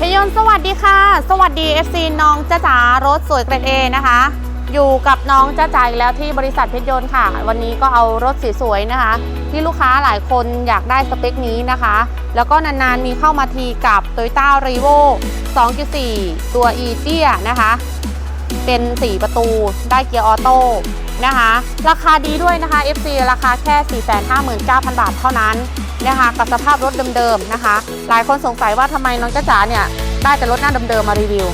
พยน์สวัสดีค่ะ สวัสดี FC น้องจ้าจ๋ารถสวยเกรดเอนะคะ อยู่กับน้องจ้าจ๋าอีกแล้วที่บริษัทเพชรยนต์ค่ะ วันนี้ก็เอารถสวยๆนะคะ ที่ลูกค้าหลายคนอยากได้สเปคนี้นะคะ แล้วก็นานๆมีเข้ามาทีกับ Toyota r e v o 2.4 ตัว e เตี้ยนะคะ เป็น 4 ประตูได้เกียร์ออโต้นะคะ ราคาดีด้วยนะคะ FC ราคาแค่ 459,000 บาทเท่านั้น นะคะกับสภาพรถเดิมๆนะคะ หลายคนสงสัยว่าทำไมน้องจ้าจ๋าเนี่ยได้แต่รถหน้าเดิมๆมารีวิว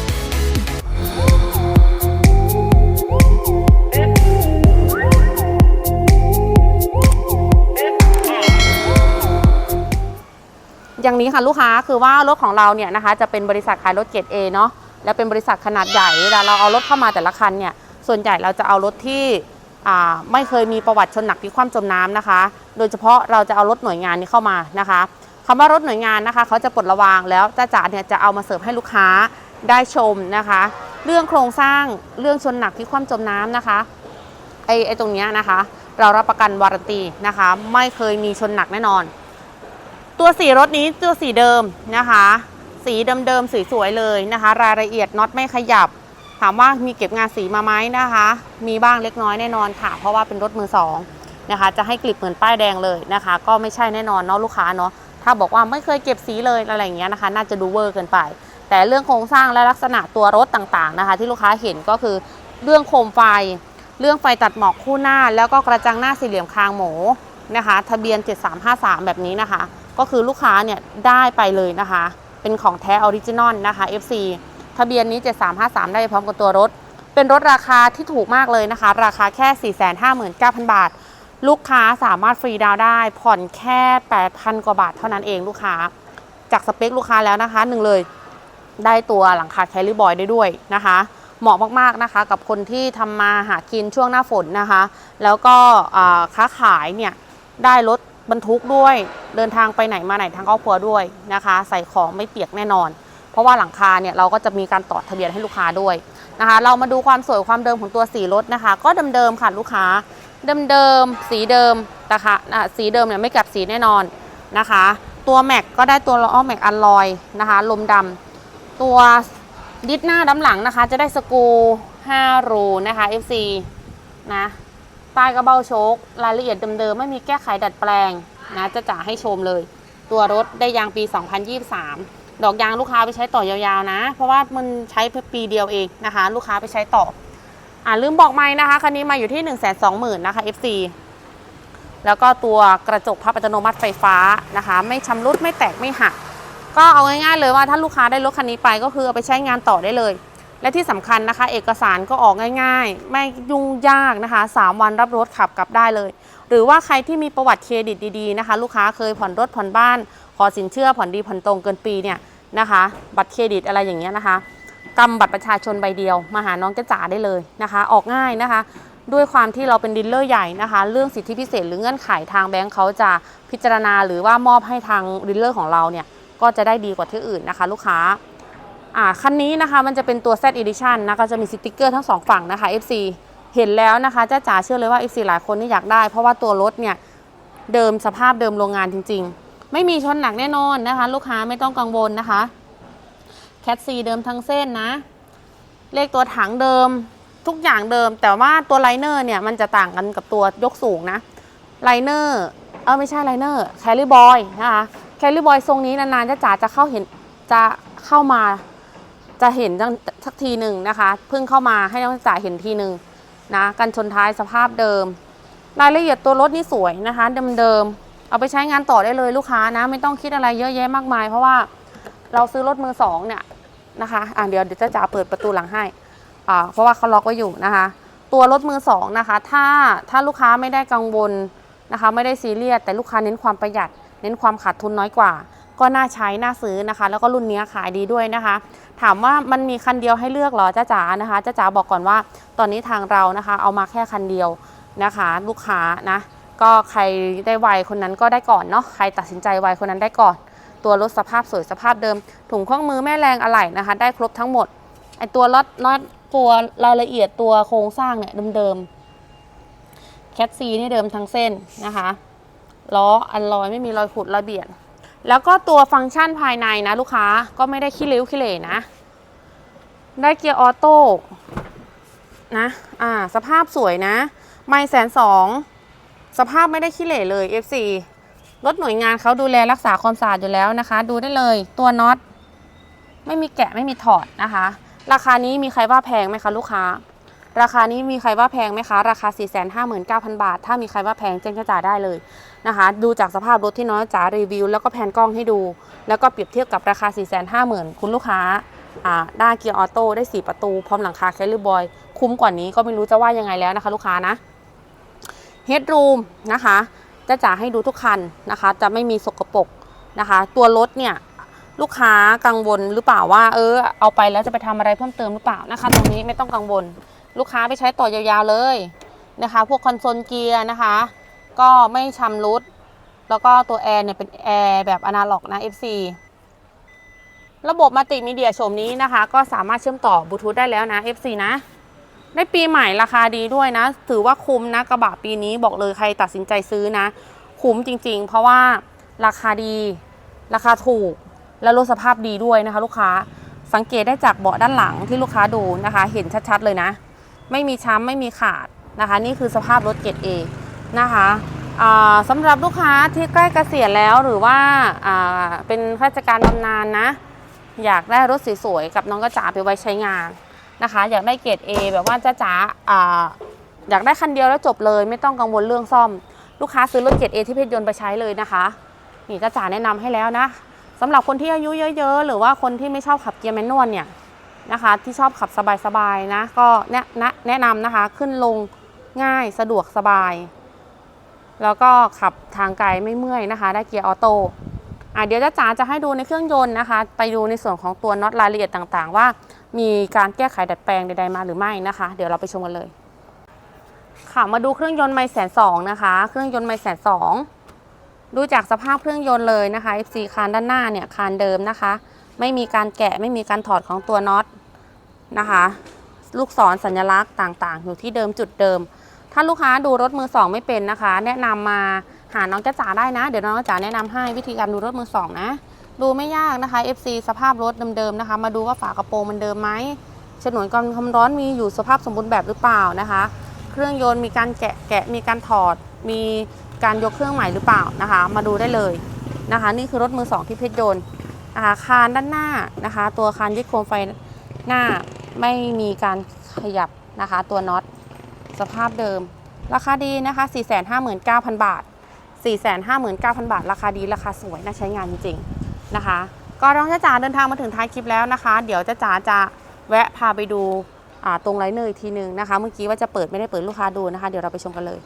อย่างนี้ค่ะลูกค้าคือว่ารถของเราเนี่ยนะคะจะเป็นบริษัทขายรถเกรด A เนาะแล้วเป็นบริษัทขนาดใหญ่เวลาเราเอารถเข้ามาแต่ละคันเนี่ยส่วนใหญ่เราจะเอารถที่ไม่เคยมีประวัติชนหนักพิคว่ำจมน้ำนะคะ โดยเฉพาะเราจะเอารถหน่วยงานนี้เข้ามานะคะคำว่ารถหน่วยงานนะคะเขาจะปลดระวางแล้วจ้าจ๋าเนี่ยจะเอามาเสิร์ฟให้ลูกค้าได้ชมนะคะ เรื่องโครงสร้างเรื่องชนหนักพลิกคว่ำจมน้ำนะคะไอไอตรงนี้นะคะ เรารับประกันวารันตีนะคะ ไม่เคยมีชนหนักแน่นอน ตัวสีรถนี้ตัวสีเดิมนะคะ สีเดิมๆสวยๆเลยนะคะ รายละเอียดน็อตไม่ขยับ ถามว่ามีเก็บงานสีมาไหมนะคะ มีบ้างเล็กน้อยแน่นอนค่ะ เพราะว่าเป็นรถมือสอง นะคะ จะให้กลิบเหมือนป้ายแดงเลยนะคะ ก็ไม่ใช่แน่นอนเนาะลูกค้าเนาะถ้าบอกว่าไม่เคยเก็บสีเลยอะไรอย่างเงี้ยนะคะ น่าจะดูเวอร์เกินไป แต่เรื่องโครงสร้างและลักษณะตัวรถต่างๆนะคะ ที่ลูกค้าเห็นก็คือเรื่องโคมไฟ เรื่องไฟตัดหมอกคู่หน้า แล้วก็กระจังหน้าสี่เหลี่ยมคางหมูนะคะ ทะเบียน 7353 แบบนี้นะคะ ก็คือลูกค้าเนี่ยได้ไปเลยนะคะ เป็นของแท้ออริจินอลนะคะ FC ทะเบียนนี้ 7353 ได้พร้อมกับตัวรถ เป็นรถราคาที่ถูกมากเลยนะคะ ราคาแค่ 459,000 บาท ลูกค้าสามารถฟรีดาวได้ ผ่อนแค่ 8,000 กว่าบาทเท่านั้นเองลูกค้า จากสเปคลูกค้าแล้วนะคะหนึ่งเลยได้ตัวหลังคาแคลิบอยได้ด้วยนะคะ เหมาะมากๆนะคะกับคนที่ทำมาหากินช่วงหน้าฝนนะคะ แล้วก็ค้าขายเนี่ยได้รถบรรทุกด้วย เดินทางไปไหนมาไหนทางครอบครัวด้วยนะคะ ใส่ของไม่เปียกแน่นอน เพราะว่าหลังคาเนี่ยเราก็จะมีการต่อทะเบียนให้ลูกค้าด้วยนะคะ เรามาดูความสวยความเดิมของตัวสีรถนะคะ ก็เดิมๆค่ะลูกค้า เดิมๆ สีเดิมนะคะอะสีเดิมเนี่ยไม่กลับสีแน่นอนนะคะ ตัวแม็กก็ได้ตัวล้อแม็กอัลลอยนะคะ ลมดำตัวดิสหน้าด้านหลังนะคะ จะได้สกู5รูนะคะ FC นะใต้กระเบ้าโชครายละเอียดเดิมๆ ไม่มีแก้ไขดัดแปลงนะจะจ่าให้ชมเลย ตัวรถได้ยางปี 2023 ดอกยางลูกค้าไปใช้ต่อยาวๆนะ เพราะว่ามันใช้เพียงปีเดียวเองนะคะ ลูกค้าไปใช้ต่อ อ่าลืมบอกไม่นะคะคันนี้มาอยู่ที่ 1 2 0 0 0 0นะคะ FC แล้วก็ตัวกระจกพับอัตโนมัติไฟฟ้านะคะ ไม่ชำรุดไม่แตกไม่หัก ก็เอาง่ายๆเลยว่าถ้าลูกค้าได้รถคันนี้ไปก็คือเอาไปใช้งานต่อได้เลย และที่สำคัญนะคะ เอกสารก็ออกง่าย ๆ ไม่ยุ่งยากนะคะ 3 วันรับรถขับกลับได้เลย หรือว่าใครที่มีประวัติเครดิตดีๆนะคะ ลูกค้าเคยผ่อนรถผ่อนบ้าน ขอสินเชื่อผ่อนดีผ่อนตรงเกินปีเนี่ยนะคะ บัตรเครดิตอะไรอย่างเงี้ยนะคะ กำบัตรประชาชนใบเดียว มาหาน้องจ้าจ๋าได้เลยนะคะ ออกง่ายนะคะ ด้วยความที่เราเป็นดีลเลอร์ใหญ่นะคะ เรื่องสิทธิพิเศษหรือเงื่อนไขทางแบงค์เขาจะพิจารณาหรือว่ามอบให้ทางดีลเลอร์ของเราเนี่ยก็จะได้ดีกว่าที่อื่นนะคะ ลูกค้าอ่าคันนี้นะคะมันจะเป็นตัว Z Edition นะคะจะมีสติกเกอร์ทั้งสองฝั่งนะคะ FC เห็นแล้วนะคะจ้าจ๋าเชื่อเลยว่า FC หลายคนนี่อยากได้ เพราะว่าตัวรถเนี่ยเดิมสภาพเดิมโรงงานจริง ๆ ไม่มีชนหนักแน่นอนนะคะ ลูกค้าไม่ต้องกังวลนะคะ แคทซีเดิมทั้งเส้นนะ เลขตัวถังเดิมทุกอย่างเดิม แต่ว่าตัวไลเนอร์เนี่ยมันจะต่างกันกับตัวยกสูงนะไลเนอร์เออไม่ใช่ไลเนอร์แคลิบอยนะคะแคลิบอยทรงนี้นานๆจะจ๋าจะเข้าเห็นจะเข้ามาจะเห็นสักทีหนึ่งนะคะ เพิ่งเข้ามาให้น้องจ๋าเห็นทีหนึ่งนะกันชนท้ายสภาพเดิม รายละเอียดตัวรถนี่สวยนะคะ เดิมๆเอาไปใช้งานต่อได้เลยลูกค้านะ ไม่ต้องคิดอะไรเยอะแยะมากมาย เพราะว่าเราซื้อรถมือสองเนี่ย นะคะอะเดี๋ยวเดี๋ยวจะจ๋าเปิดประตูหลังให้อ่าเพราะว่าเขาล็อกไว้อยู่นะคะ ตัวรถมือสองนะคะ ถ้าถ้าลูกค้าไม่ได้กังวลนะคะ ไม่ได้ซีเรียสแต่ลูกค้าเน้นความประหยัด เน้นความขาดทุนน้อยกว่า ก็น่าใช้น่าซื้อนะคะ แล้วก็รุ่นนี้ขายดีด้วยนะคะ ถามว่ามันมีคันเดียวให้เลือกหรอจ้าจ๋านะคะจ้าจ๋าบอกก่อนว่า ตอนนี้ทางเรานะคะ เอามาแค่คันเดียวนะคะ ลูกค้านะก็ใครได้ไวคนนั้นก็ได้ก่อนเนาะใครตัดสินใจไวคนนั้นได้ก่อน ตัวรถสภาพสวยสภาพเดิม ถุงข้องมือแม่แรงอะไหล่นะคะ ได้ครบทั้งหมดไอตัวรถน็อตตัวรายละเอียดตัวโครงสร้างเนี่ยเดิมๆแคทซีนี่เดิมทั้งเส้นนะคะล้ออันลอยไม่มีรอยขุดรอยเบียดแล้วก็ตัวฟังก์ชันภายในนะลูกค้าก็ไม่ได้ขี้ริ้วขี้เหร่นะ ได้เกียร์ออโต้นะอ่าสภาพสวยนะ ไม่แสนสองสภาพไม่ได้ขี้เหร่เลย FC รถหน่วยงานเขาดูแลรักษาความสะอาดอยู่แล้วนะคะ ดูได้เลยตัวน็อตไม่มีแกะไม่มีถอดนะคะ ราคานี้มีใครว่าแพงไหมคะลูกค้า ราคานี้มีใครว่าแพงไหมคะ ราคา 459,000 บาท ถ้ามีใครว่าแพงแจ้งจ่าได้เลยนะคะ ดูจากสภาพรถที่น้อยจ๋ารีวิว แล้วก็แผนกล้องให้ดู แล้วก็เปรียบเทียบกับราคา 450,000คุณลูกค้าอ่าได้เกียร์ออโต้ได้ 4 ประตู พร้อมหลังคาแคลิบอย คุ้มกว่านี้ก็ไม่รู้จะว่ายังไงแล้วนะคะ ลูกค้านะเฮดรูมนะคะ จะจ่าให้ดูทุกคันนะคะ จะไม่มีสกปรกนะคะ ตัวรถเนี่ยลูกค้ากังวลหรือเปล่าว่า เออ เอาไปแล้วจะไปทำอะไรเพิ่มเติมหรือเปล่านะคะ ตรงนี้ไม่ต้องกังวล ลูกค้าไปใช้ต่อยาวๆเลยนะคะ พวกคอนโซลเกียร์นะคะ ก็ไม่ชำรุด แล้วก็ตัวแอร์เนี่ยเป็นแอร์แบบอนาล็อกนะ FC ระบบมัลติมีเดียโฉมนี้นะคะ ก็สามารถเชื่อมต่อบลูทูธได้แล้วนะ FC นะ ได้ปีใหม่ราคาดีด้วยนะ ถือว่าคุ้มนะกระบะปีนี้บอกเลยใครตัดสินใจซื้อนะ คุ้มจริง ๆ เพราะว่าราคาดี ราคาถูกและรถสภาพดีด้วยนะคะ ลูกค้าสังเกตได้จากเบาะด้านหลังที่ลูกค้าดูนะคะ เห็นชัดๆเลยนะ ไม่มีช้ำไม่มีขาดนะคะ นี่คือสภาพรถเกรด A นะคะสำหรับลูกค้าที่ใกล้เกษียณแล้วหรือว่าาเป็นข้าราชการบำนาญนะ อยากได้รถสวยๆกับน้องกระจ๋าไปไว้ใช้งาน นะคะ อยากได้เกรด A แบบว่าจ้าจ๋าอยากได้คันเดียวแล้วจบเลย ไม่ต้องกังวลเรื่องซ่อม ลูกค้าซื้อรถเกรด A ที่เพชรยนต์ไปใช้เลยนะคะนี่จ้าจ๋าแนะนำให้แล้วนะสำหรับคนที่อายุเยอะ ๆ หรือว่าคนที่ไม่ชอบขับเกียร์แมนนวลเนี่ยนะคะ ที่ชอบขับสบายๆนะ ก็แนะนะแนะนำนะคะขึ้นลงง่ายสะดวกสบาย แล้วก็ขับทางไกลไม่เมื่อยนะคะ ได้เกียร์ออโต้อะเดี๋ยวจ้าจ๋าจะให้ดูในเครื่องยนต์นะคะ ไปดูในส่วนของตัวน็อตรายละเอียดต่างๆ ว่า มีการแก้ไขดัดแปลงใด ๆ มาหรือไม่นะคะ เดี๋ยวเราไปชมกันเลย ค่ะมาดูเครื่องยนต์ไม่แสนสองนะคะ เครื่องยนต์ไม่แสนสองดูจากสภาพเครื่องยนต์เลยนะคะ FC คานด้านหน้าเนี่ยคานเดิมนะคะ ไม่มีการแกะไม่มีการถอดของตัวน็อตนะคะ ลูกศรสัญลักษณ์ต่างๆ อยู่ที่เดิมจุดเดิม ถ้าลูกค้าดูรถมือสองไม่เป็นนะคะ แนะนำมาหาน้องจ้าจ๋าได้นะ เดี๋ยวน้องจ้าจ๋าแนะนำให้วิธีการดูรถมือสองนะ ดูไม่ยากนะคะ FC สภาพรถเดิมๆนะคะ มาดูว่าฝากระโปรงมันเดิมไหมฉนวนกันความร้อนมีอยู่สภาพสมบูรณ์แบบหรือเปล่านะคะ เครื่องยนต์มีการแกะแกะมีการถอด มีการยกเครื่องใหม่หรือเปล่านะคะ มาดูได้เลยนะคะ นี่คือรถมือสองที่เพชรยนต์นะคะคานด้านหน้านะคะ ตัวคานยึดโคมไฟหน้าไม่มีการขยับนะคะ ตัวน็อตสภาพเดิม ราคาดีนะคะ 459,000 บาท 459,000 บาท ราคาดีราคาสวยน่าใช้งานจริงๆ นะคะ ก็น้องจ้าจ๋าเดินทางมาถึงท้ายคลิปแล้วนะคะ เดี๋ยวจ้าจ๋าจะแวะพาไปดูตรงไรเนอร์อีกทีหนึ่งนะคะ เมื่อกี้ว่าจะเปิดไม่ได้เปิดลูกค้าดูนะคะ เดี๋ยวเราไปชมกันเลย